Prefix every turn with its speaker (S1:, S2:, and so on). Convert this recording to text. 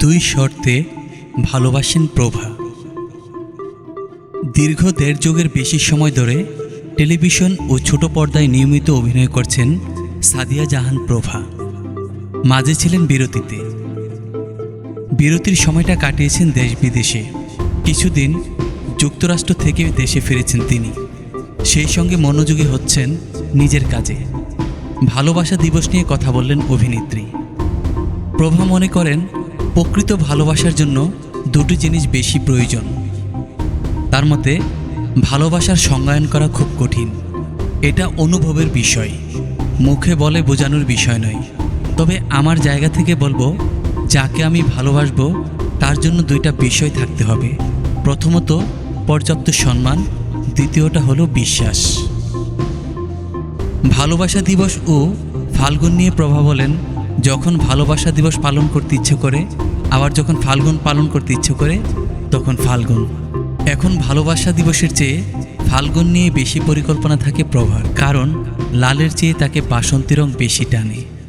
S1: দুই শর্তে ভালোবাসেন প্রভা। দীর্ঘ দেড় যুগের বেশি সময় ধরে টেলিভিশন ও ছোট পর্দায় নিয়মিত অভিনয় করছেন সাদিয়া জাহান প্রভা। মাঝে ছিলেন বিরতিতে। বিরতির সময়টা কাটিয়েছেন দেশ বিদেশে। কিছুদিন যুক্তরাষ্ট্র থেকে দেশে ফিরেছেন তিনি। সেই সঙ্গে মনোযোগী হচ্ছেন নিজের কাজে। ভালোবাসা দিবস নিয়ে কথা বললেন অভিনেত্রী। প্রভা মনে করেন প্রকৃত ভালোবাসার জন্য দুটি জিনিস বেশি প্রয়োজন। তার মতে, ভালোবাসার সংজ্ঞায়ন করা খুব কঠিন। এটা অনুভবের বিষয়। মুখে বলে বোঝানোর বিষয় নয়। তবে আমার জায়গা থেকে বলব, যাকে আমি ভালোবাসবো, তার জন্য দুইটা বিষয় থাকতে হবে। প্রথমত, পর্যাপ্ত সম্মান, দ্বিতীয়টা হলো বিশ্বাস। ভালোবাসা দিবস ও ফাল্গুন নিয়ে প্রভা বলেন যখন ভালোবাসা দিবস পালন করতে ইচ্ছে করে, আবার যখন ফাল্গুন পালন করতে ইচ্ছে করে, তখন ফাল্গুন। এখন ভালোবাসা দিবসের চেয়ে ফাল্গুন নিয়ে বেশি পরিকল্পনা থাকে প্রভার, কারণ লালের চেয়ে তাকে বাসন্তী রং বেশি টানে।